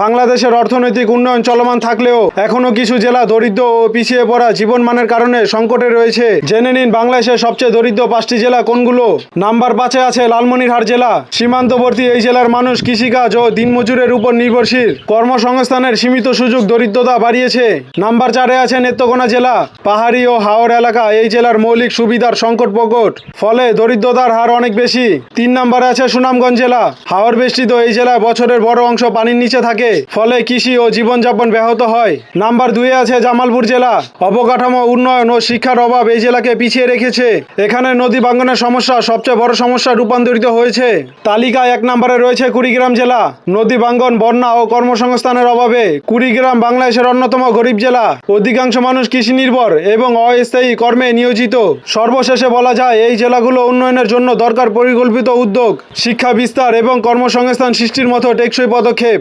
বাংলাদেশের অর্থনৈতিক উন্নয়ন চলমান থাকলেও এখনও কিছু জেলা দরিদ্র ও পিছিয়ে পড়া জীবনমানের কারণে সংকটে রয়েছে। জেনে নিন বাংলাদেশের সবচেয়ে দরিদ্র পাঁচটি জেলা কোনগুলো? নাম্বার পাঁচে আছে লালমনিরহাট জেলা। সীমান্তবর্তী এই জেলার মানুষ কৃষিকাজ ও দিনমজুরের উপর নির্ভরশীল। কর্মসংস্থানের সীমিত সুযোগ দরিদ্রতা বাড়িয়েছে। নাম্বার চারে আছে নেত্রকোনা জেলা। পাহাড়ি ও হাওড় এলাকা এই জেলার মৌলিক সুবিধার সংকট প্রকট। ফলে দরিদ্রতার হার অনেক বেশি। তিন নম্বরে আছে সুনামগঞ্জ জেলা। হাওড় বেষ্টিত এই জেলায় বছরের বড় অংশ পানির নিচে থাকে। ফলে কৃষি ও জীবনযাপন ব্যাহত হয়। নাম্বার দুয়ে আছে জামালপুর জেলা। অবকাঠামো, উন্নয়ন ও শিক্ষার অভাব এই জেলাকে পিছিয়ে রেখেছে। এখানে নদী বাঙ্গনের সমস্যা সবচেয়ে বড় সমস্যা রূপান্তরিত হয়েছে। তালিকায় এক নম্বরে রয়েছে কুড়িগ্রাম জেলা। নদী বাঙ্গন, বন্যা ও কর্মসংস্থানের অভাবে কুড়িগ্রাম বাংলাদেশের অন্যতম গরিব জেলা। অধিকাংশ মানুষ কৃষি নির্ভর এবং অস্থায়ী কর্মে নিয়োজিত। সর্বশেষে বলা যায়, এই জেলাগুলো উন্নয়নের জন্য দরকার পরিকল্পিত উদ্যোগ, শিক্ষা বিস্তার এবং কর্মসংস্থান সৃষ্টির মতো টেকসই পদক্ষেপ।